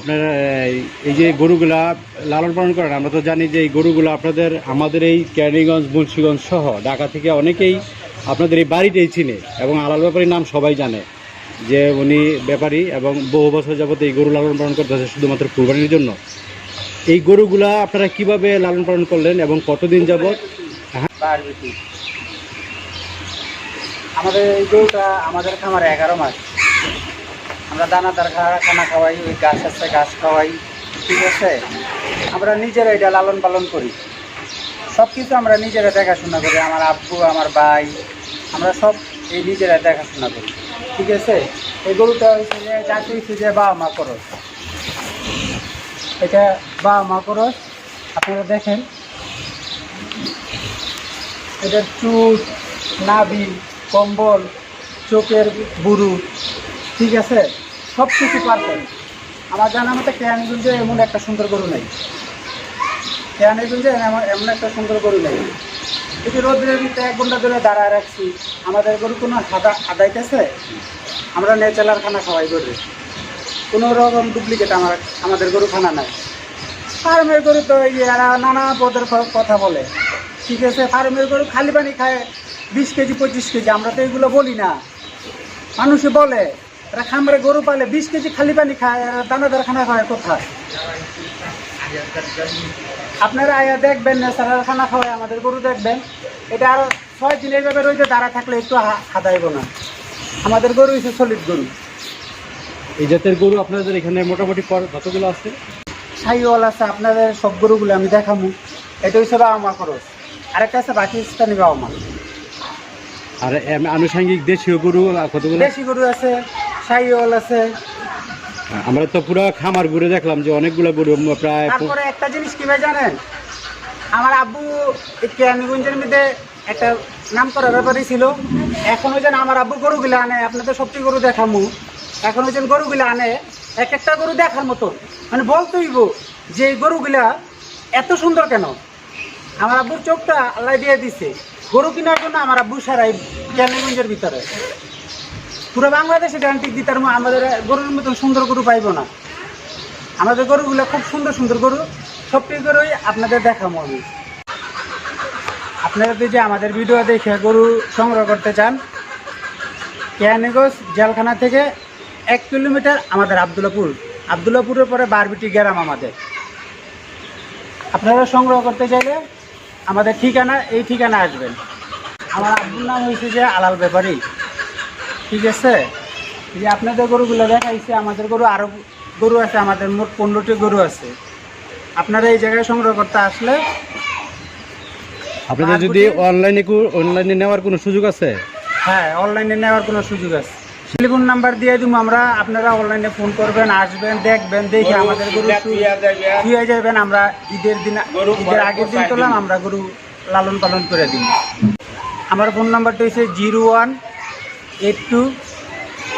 আপনার, এই- যে গরুগুলা লালন পালন করেন আমরা তো জানি যে এই গরুগুলো আপনাদের, আমাদের এই ক্যানিগঞ্জ মুন্সিগঞ্জ সহ ঢাকা থেকে অনেকেই আপনাদের এই বাড়িতেই চিনে এবং আলাল ব্যাপারীর নাম সবাই জানে যে উনি ব্যাপারী এবং বহু বছর যাবত এই গরু লালন পালন করতেছে শুধুমাত্র কুরবানির জন্য। এই গরুগুলা আপনারা কীভাবে লালন পালন করলেন এবং কতদিন যাবত আমাদের এই গরুটা আমাদের খামারে এগারো মাস। আমরা দানাদার খা- খানা খাওয়াই ওই গাছ আছে গাছ খাওয়াই, ঠিক আছে? আমরা নিজেরা এটা লালন পালন করি। সব কিছু আমরা নিজেরা দেখাশোনা করি, আমার আব্বু, আমার ভাই, আমরা সব এই নিজেরা দেখাশোনা করি, ঠিক আছে? এই গরুটা হয়েছে যে যাকে হচ্ছে যে, বাবা মা করস এটা বাবা মা করস আপনারা দেখেন। এটার চুট, নাভি, কম্বল, চোখের বুরু, ঠিক আছে? সব কিছু পারফেক্ট আমার জানা মতে কেয়ানিগঞ্জে এমন একটা সুন্দর গরু নেই। কেয়ানিগঞ্জে এমন এমন একটা সুন্দর গরু নেই। এই যে রোদ্রের ভিতরে এক ঘণ্টা ধরে দাঁড়ায় রাখছি, আমাদের গরু কোনো হাদা আদাইতেছে আমরা নেচালার খানা খাওয়াই গরু কোনো রকম ডুপ্লিকেট আমার আমাদের গরু খানা নাই। ফার্মের গরু তো এরা নানা পদের কথা বলে। ঠিক আছে, ফার্মের গরু খালি পানি খায় বিশ কেজি, পঁচিশ কেজি, আমরা তো এগুলো বলি না। মানুষে বলে এরা খামারে গরু পালে বিশ কেজি খালি পানি খায় এরা দানাদার খানা খায় কোথায়? আপনারা আয়া দেখবেন না ন্যাচারাল খানা খাওয়ায় আমাদের গরু দেখবেন। এটা আর ছয় দিন এইভাবে রইতে দাঁড়া থাকলে একটু হা- হাদাইব না। আমাদের গরু হচ্ছে সলিড গরু। এই জাতের গরু আপনাদের এখানে মোটামুটি কতগুলো আছে? সাইওয়াল আছে আপনাদের সব গরুগুলো আমি দেখামু। এটা হচ্ছে বাবা মা খরচ। আরেকটা আছে পাকিস্তানি বাবা মা আর আনুষঙ্গিক দেশীয় গরু কতগুলো? দেশি গরু আছে সাইওয়াল আছে। আমরা তো পুরো খামার ঘুরে দেখলাম যে অনেকগুলো গরু প্রায় তারপরে একটা জিনিস কি ভাই জানেন? আমার আব্বু কেরানীগঞ্জের মধ্যে একটা নাম করার ব্যাপারই ছিল। এখন ওই যেন আমার আব্বু গরুগুলো আনে আপনাদের সবটি গরু দেখামু। এখন ওই যেন গরুগুলো আনে এক একটা গরু দেখার মতো। মানে বলতেইব যে এই গরুগুলা এত সুন্দর কেন? আমার আব্বুর চোখটা আল্লাহ দিয়ে দিছে। গরু কেনার জন্য আমার আব্বু সারাই কেরানীগঞ্জের ভিতরে। পুরো বাংলাদেশে গ্যারান্টি দিতে পারব আমাদের গরুর মতন সুন্দর গরু পাইবো না। আমাদের গরুগুলো খুব সুন্দর সুন্দর গরু। সবটি গরুই আপনাদের দেখাবো আমি। আপনারা যদি আমাদের ভিডিও দেখে গরু সংগ্রহ করতে চান, কেয়ানিগঞ্জ জেলখানা থেকে এক কিলোমিটার আমাদের আবদুল্লাপুর। আবদুল্লাপুরের পরে বারবিটি গ্রাম আমাদের। আপনারা সংগ্রহ করতে চাইলে আমাদের ঠিকানা, এই ঠিকানা আসবেন। আমার আব্বুর নাম হয়েছে যে আলাল ব্যাপারী। ঠিক আছে? এই যে আপনাদের গরুগুলো দেখাইছে আমাদের গরু আরও গরু আছে আমাদের মোট পনেরোটি গরু আছে। আপনারা এই জায়গায় সংগ্রহ করতে আসলে আপনাদের যদি অনলাইনে অনলাইনে নেওয়ার কোনো সুযোগ আছে? হ্যাঁ অনলাইনে নেওয়ার কোনো সুযোগ আছে। টেলিফোন নাম্বার দিয়ে দিব আমরা আপনারা অনলাইনে ফোন করবেন আসবেন দেখবেন দেখে আমাদের গরু শুয়ে যাবেন আমরা ঈদের দিন ঈদের আগের দিন তোলাম আমরা গরু লালন পালন করে দিই। আমার ফোন নাম্বারটা হচ্ছে zero one eight two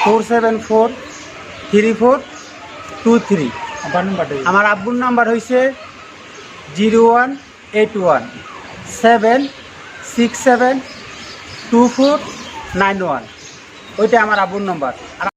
four seven four three four two three. আমার আব্বুর নাম্বার হয়েছে zero one eight one seven six seven two four nine one. ওইটা আমার আব্বুর নম্বর।